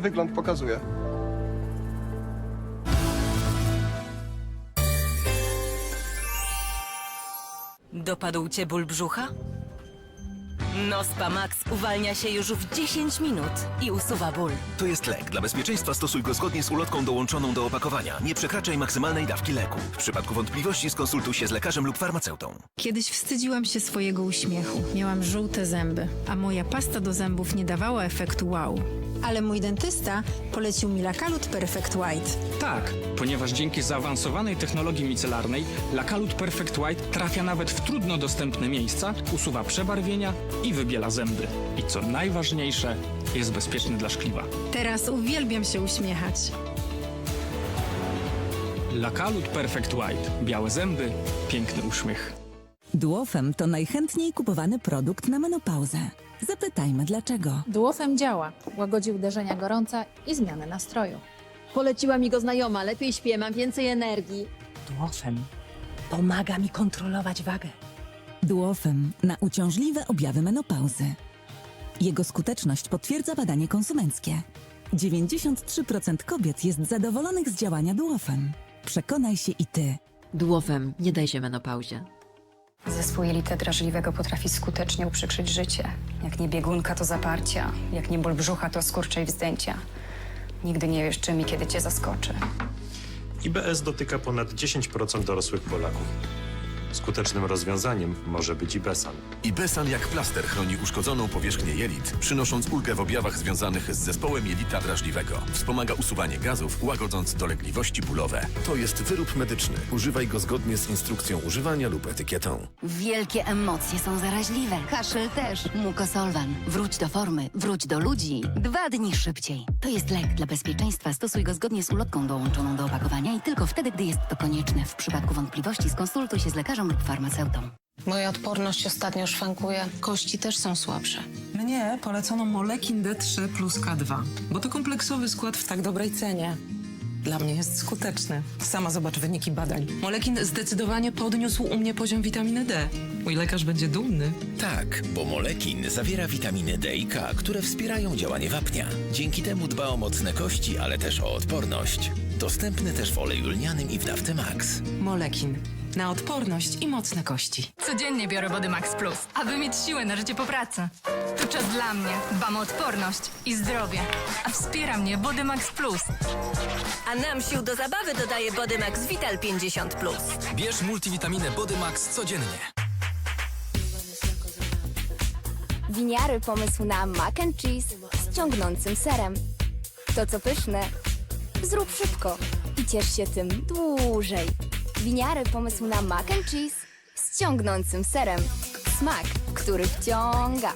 wygląd pokazuje. Dopadł cię ból brzucha? Nospa Max uwalnia się już w 10 minut i usuwa ból. To jest lek. Dla bezpieczeństwa stosuj go zgodnie z ulotką dołączoną do opakowania. Nie przekraczaj maksymalnej dawki leku. W przypadku wątpliwości skonsultuj się z lekarzem lub farmaceutą. Kiedyś wstydziłam się swojego uśmiechu. Miałam żółte zęby, a moja pasta do zębów nie dawała efektu wow. Ale mój dentysta polecił mi Lakalut Perfect White. Tak, ponieważ dzięki zaawansowanej technologii micelarnej Lakalut Perfect White trafia nawet w trudno dostępne miejsca, usuwa przebarwienia i wybiela zęby. I co najważniejsze, jest bezpieczny dla szkliwa. Teraz uwielbiam się uśmiechać. Lakalut Perfect White. Białe zęby, piękny uśmiech. Duofem to najchętniej kupowany produkt na menopauzę. Zapytajmy dlaczego. Duofem działa, łagodzi uderzenia gorąca i zmianę nastroju. Poleciła mi go znajoma, lepiej śpię, mam więcej energii. Duofem pomaga mi kontrolować wagę. Duofem na uciążliwe objawy menopauzy. Jego skuteczność potwierdza badanie konsumenckie. 93% kobiet jest zadowolonych z działania Duofem. Przekonaj się i ty. Duofem, nie daj się menopauzie. Zespół jelita drażliwego potrafi skutecznie uprzykrzyć życie. Jak nie biegunka, to zaparcia. Jak nie ból brzucha, to skurcze i wzdęcia. Nigdy nie wiesz, czym i kiedy cię zaskoczy. IBS dotyka ponad 10% dorosłych Polaków. Skutecznym rozwiązaniem może być Ibesan. Ibesan jak plaster chroni uszkodzoną powierzchnię jelit, przynosząc ulgę w objawach związanych z zespołem jelita drażliwego. Wspomaga usuwanie gazów, łagodząc dolegliwości bólowe. To jest wyrób medyczny. Używaj go zgodnie z instrukcją używania lub etykietą. Wielkie emocje są zaraźliwe. Kaszel też. Mukosolwan. Wróć do formy. Wróć do ludzi. Dwa dni szybciej. To jest lek dla bezpieczeństwa. Stosuj go zgodnie z ulotką dołączoną do opakowania i tylko wtedy, gdy jest to konieczne. W przypadku wątpliwości skonsultuj się z lekarzem lub farmaceutą. Moja odporność ostatnio szwankuje. Kości też są słabsze. Mnie polecono Molekin D3 plus K2, bo to kompleksowy skład w tak dobrej cenie. Dla mnie jest skuteczny. Sama zobacz wyniki badań. Molekin zdecydowanie podniósł u mnie poziom witaminy D. Mój lekarz będzie dumny. Tak, bo Molekin zawiera witaminy D i K, które wspierają działanie wapnia. Dzięki temu dba o mocne kości, ale też o odporność. Dostępny też w oleju lnianym i w dawce Max. Molekin. Na odporność i mocne kości. Codziennie biorę Body Max Plus, aby mieć siłę na życie po pracy. To czas dla mnie. Dbam o odporność i zdrowie. A wspiera mnie Body Max Plus. A nam sił do zabawy dodaje Body Max Vital 50+. Bierz multivitaminę Body Max codziennie. Winiary pomysł na mac and cheese z ciągnącym serem. To co pyszne, zrób szybko i ciesz się tym dłużej. Winiary pomysł na mac and cheese z ciągnącym serem. Smak, który wciąga.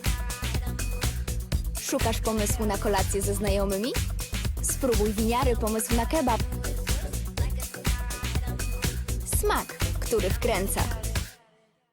Szukasz pomysłu na kolację ze znajomymi? Spróbuj winiary pomysł na kebab. Smak, który wkręca.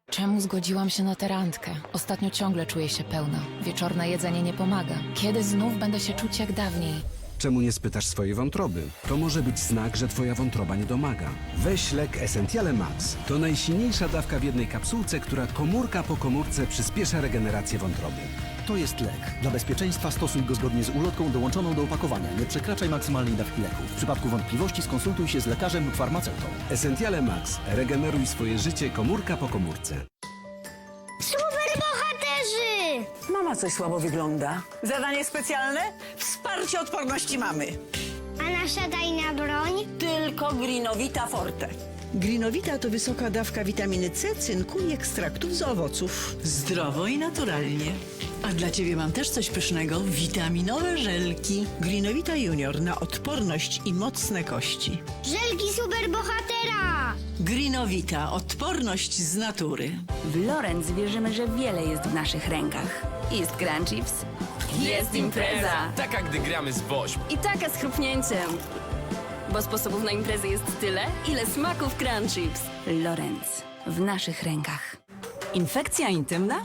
Czemu zgodziłam się na tę randkę? Ostatnio ciągle czuję się pełna. Wieczorne jedzenie nie pomaga. Kiedy znów będę się czuć jak dawniej? Czemu nie spytasz swojej wątroby? To może być znak, że twoja wątroba nie domaga. Weź lek Essentiale Max. To najsilniejsza dawka w jednej kapsułce, która komórka po komórce przyspiesza regenerację wątroby. To jest lek. Dla bezpieczeństwa stosuj go zgodnie z ulotką dołączoną do opakowania. Nie przekraczaj maksymalnej dawki leku. W przypadku wątpliwości skonsultuj się z lekarzem lub farmaceutą. Essentiale Max. Regeneruj swoje życie komórka po komórce. Mama coś słabo wygląda. Zadanie specjalne? Wsparcie odporności mamy. A nasza tajna broń? Tylko Grinowita Forte. Grinowita to wysoka dawka witaminy C, cynku i ekstraktów z owoców. Zdrowo i naturalnie. A dla ciebie mam też coś pysznego. Witaminowe żelki. Grinowita Junior na odporność i mocne kości. Żelki superbohatera! Grinowita. Odporność z natury. W Lorenz wierzymy, że wiele jest w naszych rękach. Jest Grand Chips. Jest impreza. Taka, gdy gramy z Wośp. I taka z chrupnięciem. Bo sposobów na imprezę jest tyle, ile smaków Grand Chips. Lorenz. W naszych rękach. Infekcja intymna?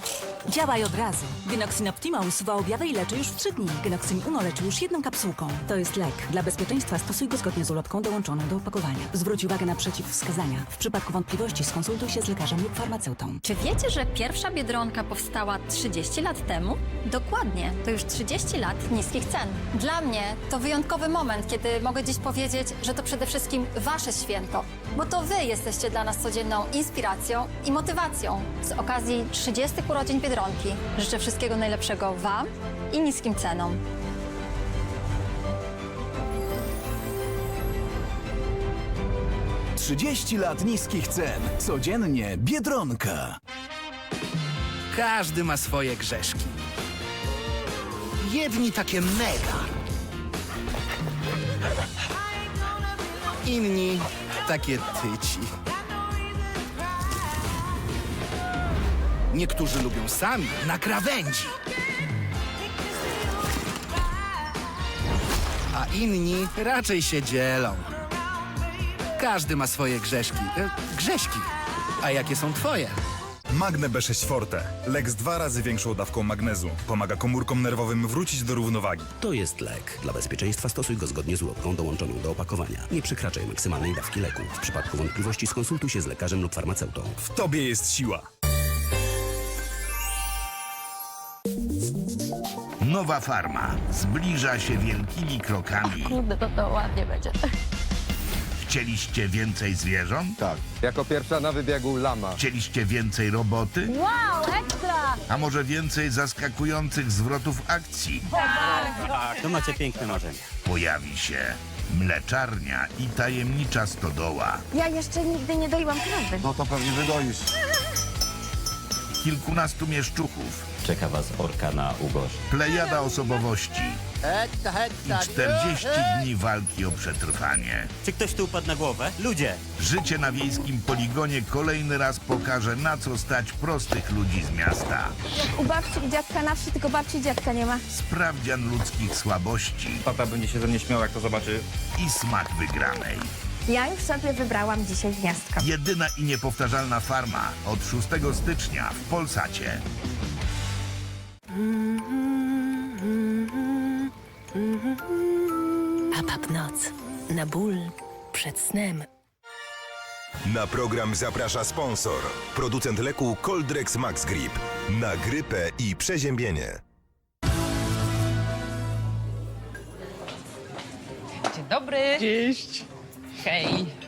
Działaj od razu. Genoxin Optima usuwa objawy i leczy już w 3 dni. Genoxin Uno leczy już jedną kapsułką. To jest lek. Dla bezpieczeństwa stosuj go zgodnie z ulotką dołączoną do opakowania. Zwróć uwagę na przeciwwskazania. W przypadku wątpliwości skonsultuj się z lekarzem lub farmaceutą. Czy wiecie, że pierwsza Biedronka powstała 30 lat temu? Dokładnie, to już 30 lat niskich cen. Dla mnie to wyjątkowy moment, kiedy mogę dziś powiedzieć, że to przede wszystkim wasze święto, bo to wy jesteście dla nas codzienną inspiracją i motywacją. Z okazji 30 urodzin Biedronki życzę wszystkiego najlepszego wam i niskim cenom. Trzydzieści lat niskich cen. Codziennie Biedronka. Każdy ma swoje grzeszki. Jedni takie mega. Inni takie tyci. Niektórzy lubią sami na krawędzi. A inni raczej się dzielą. Każdy ma swoje grzeszki. E, grześki. A jakie są twoje? Magne B6 Forte. Lek z dwa razy większą dawką magnezu. Pomaga komórkom nerwowym wrócić do równowagi. To jest lek. Dla bezpieczeństwa stosuj go zgodnie z ulotką dołączoną do opakowania. Nie przekraczaj maksymalnej dawki leku. W przypadku wątpliwości skonsultuj się z lekarzem lub farmaceutą. W tobie jest siła. Nowa farma zbliża się wielkimi krokami. Kurde, to, to ładnie będzie. Chcieliście więcej zwierząt? Tak. Jako pierwsza na wybiegu lama. Chcieliście więcej roboty? Wow, ekstra! A może więcej zaskakujących zwrotów akcji? Tak. To macie piękne marzenie. Pojawi się mleczarnia i tajemnicza stodoła. Ja jeszcze nigdy nie doiłam krowy. No to pewnie wydoisz. Kilkunastu mieszczuchów. Czeka was orka na ugorz. Plejada osobowości. I 40 dni walki o przetrwanie. Czy ktoś tu upadł na głowę? Ludzie! Życie na wiejskim poligonie kolejny raz pokaże, na co stać prostych ludzi z miasta. U babci i dziadka na wsi, tylko babci i dziadka nie ma. Sprawdzian ludzkich słabości Tata będzie się ze mnie śmiał, jak to zobaczy. i smak wygranej. Ja już sobie wybrałam dzisiaj gniazdko. Jedyna i niepowtarzalna farma od 6 stycznia w Polsacie. Papap noc. Na ból przed snem. Na program zaprasza sponsor. Producent leku Coldrex Max Grip. Na grypę i przeziębienie. Dzień dobry. Cześć. Hej.